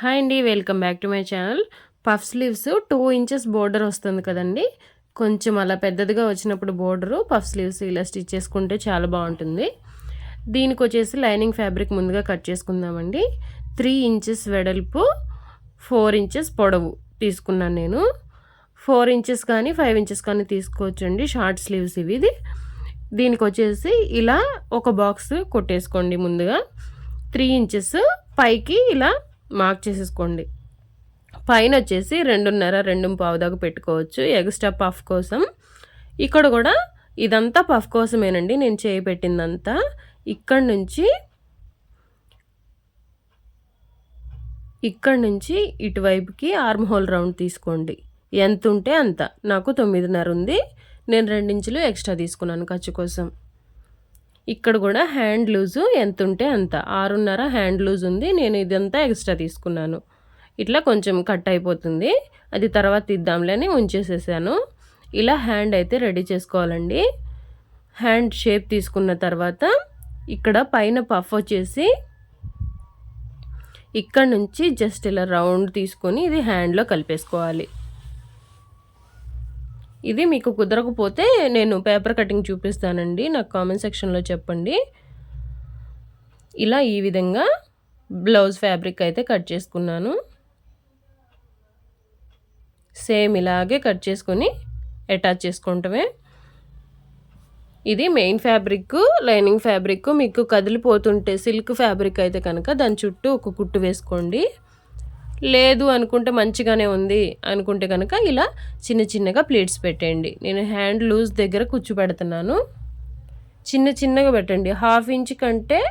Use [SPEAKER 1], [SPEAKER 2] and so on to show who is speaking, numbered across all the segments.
[SPEAKER 1] Hi అండి welcome back to my channel. Puff sleeves two inches border వస్తుంది కదండి. కొంచెం అలా పెద్దదిగా వచ్చినప్పుడు బోర్డరు పఫ్ స్లీవ్స్ ఇలా స్టిచ్ చేసుకుంటే చాలా బాగుంటుంది. దీనికి వచ్చేసి లైనింగ్ ఫ్యాబ్రిక్ ముందుగా కట్ చేసుకుందామండి. త్రీ ఇంచెస్ వెడల్పు ఫోర్ ఇంచెస్ పొడవు తీసుకున్నాను నేను. ఫోర్ ఇంచెస్ కానీ ఫైవ్ ఇంచెస్ కానీ తీసుకోవచ్చండి షార్ట్ స్లీవ్స్ ఇవి. ఇది దీనికి వచ్చేసి ఇలా ఒక బాక్స్ కొట్టేసుకోండి ముందుగా. త్రీ ఇంచెస్ పైకి ఇలా మార్క్ చేసేసుకోండి. పైన వచ్చేసి రెండున్నర రెండు పావు దాకా పెట్టుకోవచ్చు. ఎక్స్ట్రా పఫ్ కోసం. ఇక్కడ కూడా ఇదంతా పఫ్ కోసమేనండి నేను చేయి పెట్టిందంతా. ఇక్కడ నుంచి ఇక్కడ నుంచి ఇటువైపుకి ఆర్మ్ హోల్ రౌండ్ తీసుకోండి. ఎంత ఉంటే అంత. నాకు తొమ్మిదిన్నర ఉంది. నేను రెండించులు ఎక్స్ట్రా తీసుకున్నాను ఖర్చు కోసం. ఇక్కడ కూడా హ్యాండ్ లూజు ఎంత ఉంటే అంత. ఆరున్నర హ్యాండ్ లూజ్ ఉంది నేను ఇదంతా ఎక్స్ట్రా తీసుకున్నాను. ఇట్లా కొంచెం కట్ అయిపోతుంది. అది తర్వాత ఇద్దాంలే అని ఉంచేసేసాను ఇలా హ్యాండ్ అయితే రెడీ చేసుకోవాలండి. హ్యాండ్ షేప్ తీసుకున్న తర్వాత ఇక్కడ పైన పఫ్ వచ్చేసి ఇక్కడ నుంచి జస్ట్ ఇలా రౌండ్ తీసుకొని ఇది హ్యాండ్లో కలిపేసుకోవాలి. ఇది మీకు కుదరకపోతే నేను పేపర్ కటింగ్ చూపిస్తానండి. నాకు కామెంట్ సెక్షన్లో చెప్పండి. ఇలా ఈ విధంగా బ్లౌజ్ ఫ్యాబ్రిక్ అయితే కట్ చేసుకున్నాను. సేమ్ ఇలాగే కట్ చేసుకొని అటాచ్ చేసుకుంటమే. ఇది మెయిన్ ఫ్యాబ్రిక్ లైనింగ్ ఫ్యాబ్రిక్ మీకు కదిలిపోతుంటే సిల్క్ ఫ్యాబ్రిక్ అయితే కనుక దాని చుట్టూ ఒక కుట్టు వేసుకోండి. లేదు అనుకుంటే మంచిగానే ఉంది అనుకుంటే కనుక ఇలా చిన్న చిన్నగా ప్లేట్స్ పెట్టండి. నేను హ్యాండ్ లూజ్ దగ్గర కూర్చు పెడుతున్నాను చిన్న చిన్నగా పెట్టండి. హాఫ్ ఇంచ్ కంటే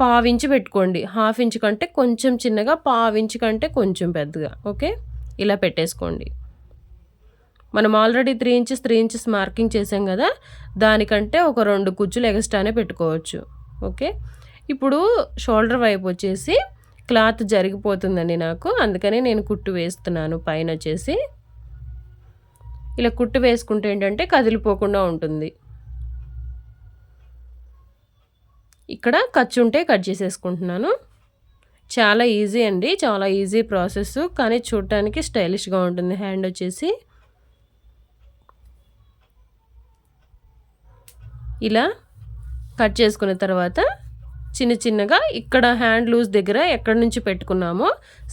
[SPEAKER 1] పావించి పెట్టుకోండి. హాఫ్ ఇంచ్ కంటే కొంచెం చిన్నగా పావించ్ కంటే కొంచెం పెద్దగా. ఓకే? ఇలా పెట్టేసుకోండి. మనం already three inches three inches marking చేసాం కదా? దానికంటే ఒక రెండు కుచ్చులు ఎగస్ట్రానే పెట్టుకోవచ్చు. ఓకే? ఇప్పుడు షోల్డర్ వైపు వచ్చేసి క్లాత్ జరిగిపోతుందండి నాకు. అందుకనే నేను కుట్టు వేస్తున్నాను పైన వచ్చేసి. ఇలా కుట్టు వేసుకుంటే ఏంటంటే కదిలిపోకుండా ఉంటుంది. ఇక్కడ ఖర్చు ఉంటే కట్ చేసేసుకుంటున్నాను. చాలా ఈజీ అండి చాలా ఈజీ ప్రాసెస్. కానీ చూడటానికి స్టైలిష్గా ఉంటుంది. హ్యాండ్ వచ్చేసి. ఇలా కట్ చేసుకున్న తర్వాత చిన్న చిన్నగా ఇక్కడ హ్యాండ్ లూజ్ దగ్గర ఎక్కడి నుంచి పెట్టుకున్నామో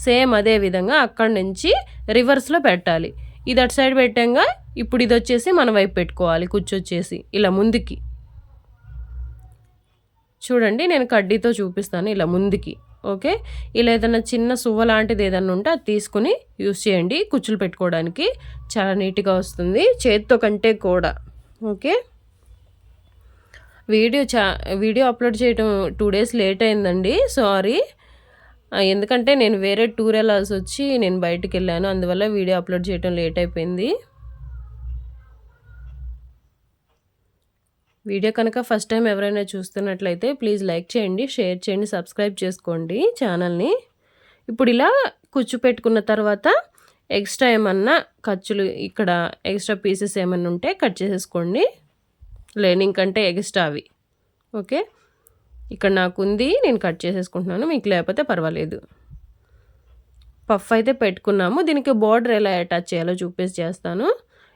[SPEAKER 1] సేమ్ అదే విధంగా అక్కడి నుంచి రివర్స్లో పెట్టాలి. ఇది అటు సైడ్ పెట్టాక ఇప్పుడు ఇది వచ్చేసి మన వైపు పెట్టుకోవాలి కూర్చొచ్చేసి ఇలా ముందుకి. చూడండి నేను కడ్డీతో చూపిస్తాను ఇలా ముందుకి ఓకే? ఇలా ఏదైనా చిన్న సువ్వ లాంటిది ఏదైనా ఉంటే అది తీసుకుని యూస్ చేయండి కుచ్చులు పెట్టుకోవడానికి. చాలా నీట్గా వస్తుంది చేతితో కంటే కూడా ఓకే? వీడియో చా వీడియో అప్లోడ్ చేయడం టూ డేస్ లేట్ అయిందండి సారీ. ఎందుకంటే నేను వేరే టూర్ వెళ్ళాల్సి వచ్చి నేను బయటికి వెళ్ళాను అందువల్ల వీడియో అప్లోడ్ చేయడం లేట్ అయిపోయింది. వీడియో కనుక ఫస్ట్ టైం ఎవరైనా చూస్తున్నట్లయితే ప్లీజ్ లైక్ చేయండి షేర్ చేయండి సబ్స్క్రైబ్ చేసుకోండి ఛానల్ని. ఇప్పుడు ఇలా కుచ్చు పెట్టుకున్న తర్వాత ఎక్స్ట్రా ఏమన్నా ఖర్చులు ఇక్కడ ఎక్స్ట్రా పీసెస్ ఏమన్నా ఉంటే కట్ చేసేసుకోండి. లెర్నింగ్ కంటే ఎక్స్ట్రా అవి. ఓకే? ఇక్కడ నాకు ఉంది నేను కట్ చేసేసుకుంటున్నాను మీకు లేకపోతే పర్వాలేదు. పఫ్ అయితే పెట్టుకున్నాము. దీనికి బార్డర్ ఎలా అటాచ్ చేయాలో చూపేసి చేస్తాను.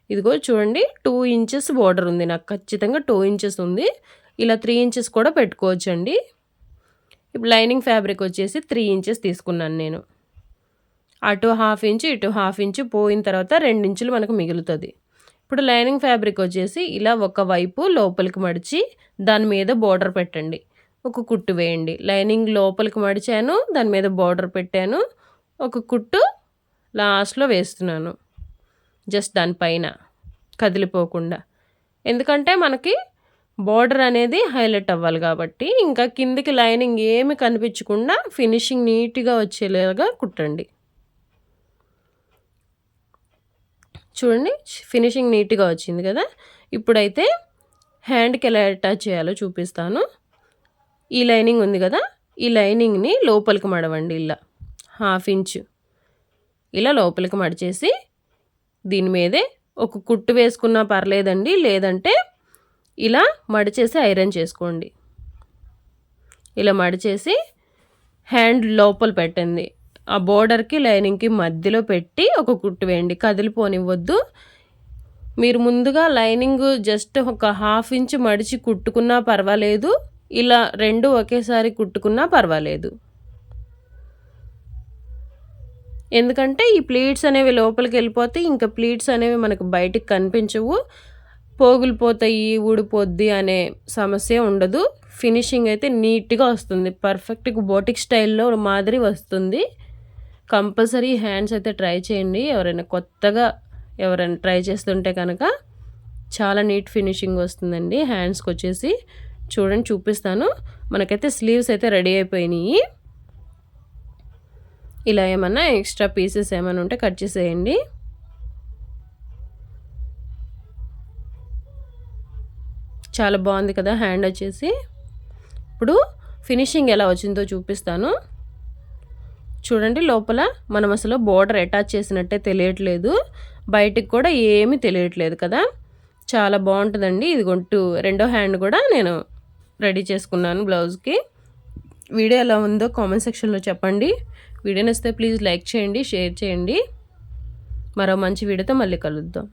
[SPEAKER 1] ఇదిగో చూడండి టూ ఇంచెస్ బార్డర్ ఉంది నాకు. ఖచ్చితంగా టూ ఇంచెస్ ఉంది. ఇలా త్రీ ఇంచెస్ కూడా పెట్టుకోవచ్చండి. ఇప్పుడు లైనింగ్ ఫ్యాబ్రిక్ వచ్చేసి త్రీ ఇంచెస్ తీసుకున్నాను నేను. అటు హాఫ్ ఇంచు ఇటు హాఫ్ ఇంచు పోయిన తర్వాత రెండు ఇంచులు మనకు మిగులుతుంది. ఇప్పుడు లైనింగ్ ఫ్యాబ్రిక్ వచ్చేసి ఇలా ఒక వైపు లోపలికి మడిచి దాని మీద బోర్డర్ పెట్టండి. ఒక కుట్టు వేయండి. లైనింగ్ లోపలికి మడిచాను దాని మీద బోర్డర్ పెట్టాను. ఒక కుట్టు లాస్ట్లో వేస్తున్నాను. జస్ట్ దానిపైన కదిలిపోకుండా. ఎందుకంటే మనకి బోర్డర్ అనేది హైలైట్ అవ్వాలి కాబట్టి ఇంకా కిందికి లైనింగ్ ఏమి కనిపించకుండా ఫినిషింగ్ నీట్గా వచ్చేలాగా కుట్టండి. చూడండి ఫినిషింగ్ నీట్గా వచ్చింది కదా. ఇప్పుడైతే హ్యాండ్కి ఎలా అటాచ్ చేయాలో చూపిస్తాను. ఈ లైనింగ్ ఉంది కదా ఈ లైనింగ్ని లోపలికి మడవండి ఇలా. Half inch. ఇలా లోపలికి మడిచేసి దీని మీదే ఒక కుట్టు వేసుకున్నా పర్లేదండి లేదంటే ఇలా మడిచేసి ఐరన్ చేసుకోండి. ఇలా మడిచేసి హ్యాండ్ లోపల పెట్టండి. ఆ బోర్డర్కి లైనింగ్కి మధ్యలో పెట్టి ఒక కుట్టు వేయండి. కదిలిపోనివ్వద్దు. మీరు ముందుగా లైనింగ్ జస్ట్ ఒక హాఫ్ ఇంచ్ మడిచి కుట్టుకున్నా పర్వాలేదు. ఇలా రెండు ఒకేసారి కుట్టుకున్నా పర్వాలేదు. ఎందుకంటే ఈ ప్లీట్స్ అనేవి లోపలికి వెళ్ళిపోతే ఇంకా ప్లీట్స్ అనేవి మనకు బయటికి కనిపించవు. పోగులు పోతాయి ఊడిపోద్ది అనే సమస్య ఉండదు. ఫినిషింగ్ అయితే నీట్గా వస్తుంది. పర్ఫెక్ట్గా బోటిక్ స్టైల్లో మాదిరి వస్తుంది. కంపల్సరీ హ్యాండ్స్ అయితే ట్రై చేయండి. ఎవరైనా కొత్తగా ఎవరైనా ట్రై చేస్తుంటే కనుక చాలా నీట్ ఫినిషింగ్ వస్తుందండి. హ్యాండ్స్కి వచ్చేసి చూడండి చూపిస్తాను. మనకైతే స్లీవ్స్ అయితే రెడీ అయిపోయినాయి. ఇలా ఏమన్నా ఎక్స్ట్రా పీసెస్ ఏమైనా ఉంటే కట్ చేసేయండి. చాలా బాగుంది కదా హ్యాండ్ వచ్చేసి. ఇప్పుడు ఫినిషింగ్ ఎలా వచ్చిందో చూపిస్తాను. చూడండి లోపల మనం అసలు బోర్డర్ అటాచ్ చేసినట్టే తెలియట్లేదు. బయటికి కూడా ఏమీ తెలియట్లేదు కదా. చాలా బాగుంటుందండి. ఇది కొంటూ రెండో హ్యాండ్ కూడా నేను రెడీ చేసుకున్నాను బ్లౌజ్కి వీడియో ఎలా ఉందో కామెంట్ సెక్షన్లో చెప్పండి. వీడియో నచ్చితే ప్లీజ్ లైక్ చేయండి షేర్ చేయండి. మరో మంచి వీడియోతో మళ్ళీ కలుద్దాం.